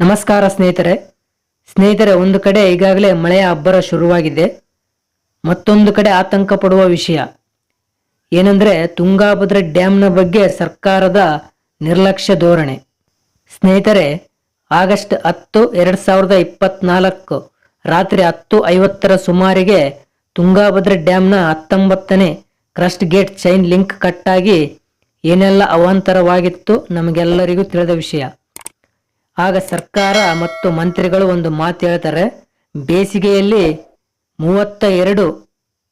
ನಮಸ್ಕಾರ ಸ್ನೇಹಿತರೆ. ಸ್ನೇಹಿತರೆ, ಒಂದು ಕಡೆ ಈಗಾಗಲೇ ಮಳೆಯ ಅಬ್ಬರ ಶುರುವಾಗಿದೆ. ಮತ್ತೊಂದು ಕಡೆ ಆತಂಕ ಪಡುವ ವಿಷಯ. ಏನಂದ್ರೆ, ತುಂಗಾಭದ್ರ ಡ್ಯಾಮ್ನ ಬಗ್ಗೆ ಸರ್ಕಾರದ ನಿರ್ಲಕ್ಷ್ಯ ಧೋರಣೆ. ಸ್ನೇಹಿತರೆ, ಆಗಸ್ಟ್ ಹತ್ತು, ಎರಡ್ ಸಾವಿರದ ಇಪ್ಪತ್ನಾಲ್ಕು, ರಾತ್ರಿ ಹತ್ತು ಐವತ್ತರ ಸುಮಾರಿಗೆ ತುಂಗಾಭದ್ರ ಡ್ಯಾಮ್ನ ಹತ್ತೊಂಬತ್ತನೇ ಕ್ರಸ್ಟ್ ಗೇಟ್ ಚೈನ್ ಲಿಂಕ್ ಕಟ್ಟಾಗಿ ಏನೆಲ್ಲ ಅವಾಂತರವಾಗಿತ್ತು ನಮಗೆಲ್ಲರಿಗೂ ತಿಳಿದ ವಿಷಯ. ಆಗ ಸರ್ಕಾರ ಮತ್ತು ಮಂತ್ರಿಗಳು ಒಂದು ಮಾತು ಹೇಳ್ತಾರೆ. ಬೇಸಿಗೆಯಲ್ಲಿ ಮೂವತ್ತ ಎರಡು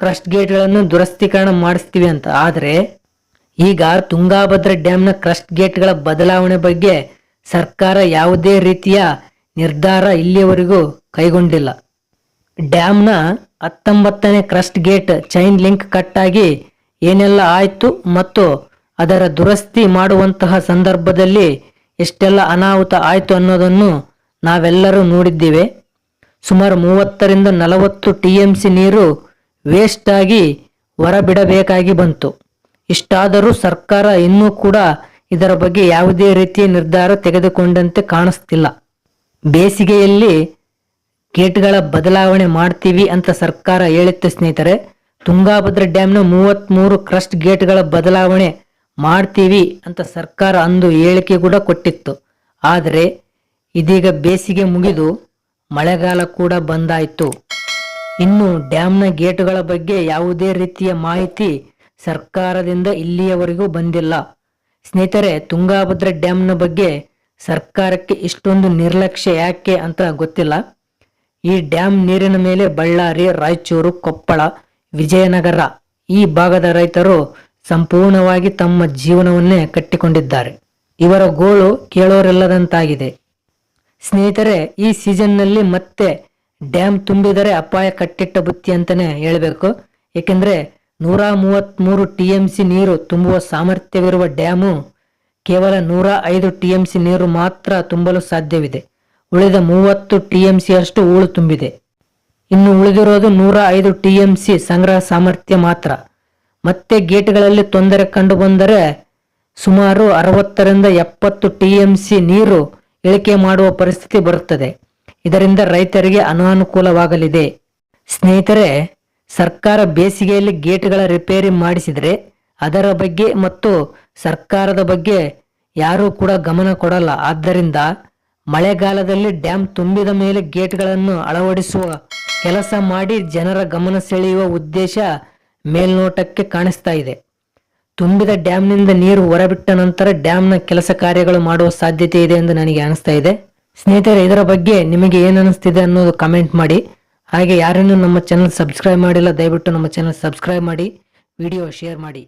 ಕ್ರಸ್ಟ್ ಗೇಟ್ಗಳನ್ನು ದುರಸ್ತೀಕರಣ ಮಾಡಿಸ್ತೀವಿ ಅಂತ. ಆದರೆ ಈಗ ತುಂಗಾಭದ್ರ ಡ್ಯಾಮ್ನ ಕ್ರಸ್ಟ್ ಗೇಟ್ಗಳ ಬದಲಾವಣೆ ಬಗ್ಗೆ ಸರ್ಕಾರ ಯಾವುದೇ ರೀತಿಯ ನಿರ್ಧಾರ ಇಲ್ಲಿಯವರೆಗೂ ಕೈಗೊಂಡಿಲ್ಲ. ಡ್ಯಾಮ್ನ ಹತ್ತೊಂಬತ್ತನೇ ಕ್ರಸ್ಟ್ ಗೇಟ್ ಚೈನ್ ಲಿಂಕ್ ಕಟ್ಟಾಗಿ ಏನೆಲ್ಲ ಆಯಿತು ಮತ್ತು ಅದರ ದುರಸ್ತಿ ಮಾಡುವಂತಹ ಸಂದರ್ಭದಲ್ಲಿ ಎಷ್ಟೆಲ್ಲ ಅನಾಹುತ ಆಯಿತು ಅನ್ನೋದನ್ನು ನಾವೆಲ್ಲರೂ ನೋಡಿದ್ದೇವೆ. ಸುಮಾರು ಮೂವತ್ತರಿಂದ ನಲವತ್ತು ಟಿ ಎಂ ಸಿ ನೀರು ವೇಸ್ಟ್ ಆಗಿ ಹೊರಬಿಡಬೇಕಾಗಿ ಬಂತು. ಇಷ್ಟಾದರೂ ಸರ್ಕಾರ ಇನ್ನೂ ಕೂಡ ಇದರ ಬಗ್ಗೆ ಯಾವುದೇ ರೀತಿಯ ನಿರ್ಧಾರ ತೆಗೆದುಕೊಂಡಂತೆ ಕಾಣಿಸ್ತಿಲ್ಲ. ಬೇಸಿಗೆಯಲ್ಲಿ ಗೇಟ್ಗಳ ಬದಲಾವಣೆ ಮಾಡ್ತೀವಿ ಅಂತ ಸರ್ಕಾರ ಹೇಳಿತ್ತು ಸ್ನೇಹಿತರೆ. ತುಂಗಾಭದ್ರಾ ಡ್ಯಾಮ್ನ ಮೂವತ್ತ್ಮೂರು ಕ್ರಸ್ಟ್ ಗೇಟ್ಗಳ ಬದಲಾವಣೆ ಮಾಡ್ತೀವಿ ಅಂತ ಸರ್ಕಾರ ಅಂದು ಹೇಳಿಕೆ ಕೂಡ ಕೊಟ್ಟಿತ್ತು. ಆದರೆ ಇದೀಗ ಬೇಸಿಗೆ ಮುಗಿದು ಮಳೆಗಾಲ ಕೂಡ ಬಂದಾಯಿತು. ಇನ್ನು ಡ್ಯಾಮ್ನ ಗೇಟ್ಗಳ ಬಗ್ಗೆ ಯಾವುದೇ ರೀತಿಯ ಮಾಹಿತಿ ಸರ್ಕಾರದಿಂದ ಇಲ್ಲಿಯವರೆಗೂ ಬಂದಿಲ್ಲ. ಸ್ನೇಹಿತರೆ, ತುಂಗಾಭದ್ರಾ ಡ್ಯಾಮ್ನ ಬಗ್ಗೆ ಸರ್ಕಾರಕ್ಕೆ ಇಷ್ಟೊಂದು ನಿರ್ಲಕ್ಷ್ಯ ಯಾಕೆ ಅಂತ ಗೊತ್ತಿಲ್ಲ. ಈ ಡ್ಯಾಮ್ ನೀರಿನ ಮೇಲೆ ಬಳ್ಳಾರಿ, ರಾಯಚೂರು, ಕೊಪ್ಪಳ, ವಿಜಯನಗರ ಈ ಭಾಗದ ರೈತರು ಸಂಪೂರ್ಣವಾಗಿ ತಮ್ಮ ಜೀವನವನ್ನೇ ಕಟ್ಟಿಕೊಂಡಿದ್ದಾರೆ. ಇವರ ಗೋಳು ಕೇಳೋರಿಲ್ಲದಂತಾಗಿದೆ. ಸ್ನೇಹಿತರೆ, ಈ ಸೀಸನ್ನಲ್ಲಿ ಮತ್ತೆ ಡ್ಯಾಮ್ ತುಂಬಿದರೆ ಅಪಾಯ ಕಟ್ಟಿಟ್ಟ ಬುತ್ತಿ ಅಂತಲೇ ಹೇಳಬೇಕು. ಏಕೆಂದರೆ ನೂರ ಮೂವತ್ತ್ಮೂರು ಟಿ ಎಂ ಸಿ ನೀರು ತುಂಬುವ ಸಾಮರ್ಥ್ಯವಿರುವ ಡ್ಯಾಮು ಕೇವಲ ನೂರ ಐದು ಟಿ ಎಂ ಸಿ ನೀರು ಮಾತ್ರ ತುಂಬಲು ಸಾಧ್ಯವಿದೆ. ಉಳಿದ ಮೂವತ್ತು ಟಿ ಎಂ ಸಿ ಅಷ್ಟು ಹೂಳು ತುಂಬಿದೆ. ಇನ್ನು ಉಳಿದಿರೋದು ನೂರ ಐದು ಟಿ ಎಂ ಸಿ ಸಂಗ್ರಹ ಸಾಮರ್ಥ್ಯ ಮಾತ್ರ. ಮತ್ತೆ ಗೇಟ್ಗಳಲ್ಲಿ ತೊಂದರೆ ಕಂಡು ಬಂದರೆ ಸುಮಾರು ಅರವತ್ತರಿಂದ ಎಪ್ಪತ್ತು ಟಿ ಎಂ ಸಿ ನೀರು ಇಳಿಕೆ ಮಾಡುವ ಪರಿಸ್ಥಿತಿ ಬರುತ್ತದೆ. ಇದರಿಂದ ರೈತರಿಗೆ ಅನಾನುಕೂಲವಾಗಲಿದೆ. ಸ್ನೇಹಿತರೆ, ಸರ್ಕಾರ ಬೇಸಿಗೆಯಲ್ಲಿ ಗೇಟ್ಗಳ ರಿಪೇರಿ ಮಾಡಿಸಿದರೆ ಅದರ ಬಗ್ಗೆ ಮತ್ತು ಸರ್ಕಾರದ ಬಗ್ಗೆ ಯಾರೂ ಕೂಡ ಗಮನ ಕೊಡಲ್ಲ. ಆದ್ದರಿಂದ ಮಳೆಗಾಲದಲ್ಲಿ ಡ್ಯಾಮ್ ತುಂಬಿದ ಮೇಲೆ ಗೇಟ್ಗಳನ್ನು ಅಳವಡಿಸುವ ಕೆಲಸ ಮಾಡಿ ಜನರ ಗಮನ ಸೆಳೆಯುವ ಉದ್ದೇಶ ಮೇಲ್ನೋಟಕ್ಕೆ ಕಾಣಿಸ್ತಾ ಇದೆ. ತುಂಬಿದ ಡ್ಯಾಮ್ನಿಂದ ನೀರು ಹೊರಬಿಟ್ಟ ನಂತರ ಡ್ಯಾಮ್ನ ಕೆಲಸ ಕಾರ್ಯಗಳು ಮಾಡುವ ಸಾಧ್ಯತೆ ಇದೆ ಎಂದು ನನಗೆ ಅನಿಸ್ತಾ ಇದೆ. ಸ್ನೇಹಿತರೆ, ಇದರ ಬಗ್ಗೆ ನಿಮಗೆ ಏನು ಅನಿಸ್ತಿದೆ ಅನ್ನೋದು ಕಮೆಂಟ್ ಮಾಡಿ. ಹಾಗೆ ಯಾರನ್ನೂ ನಮ್ಮ ಚಾನಲ್ ಸಬ್ಸ್ಕ್ರೈಬ್ ಮಾಡಿಲ್ಲ, ದಯವಿಟ್ಟು ನಮ್ಮ ಚಾನಲ್ ಸಬ್ಸ್ಕ್ರೈಬ್ ಮಾಡಿ ವಿಡಿಯೋ ಶೇರ್ ಮಾಡಿ.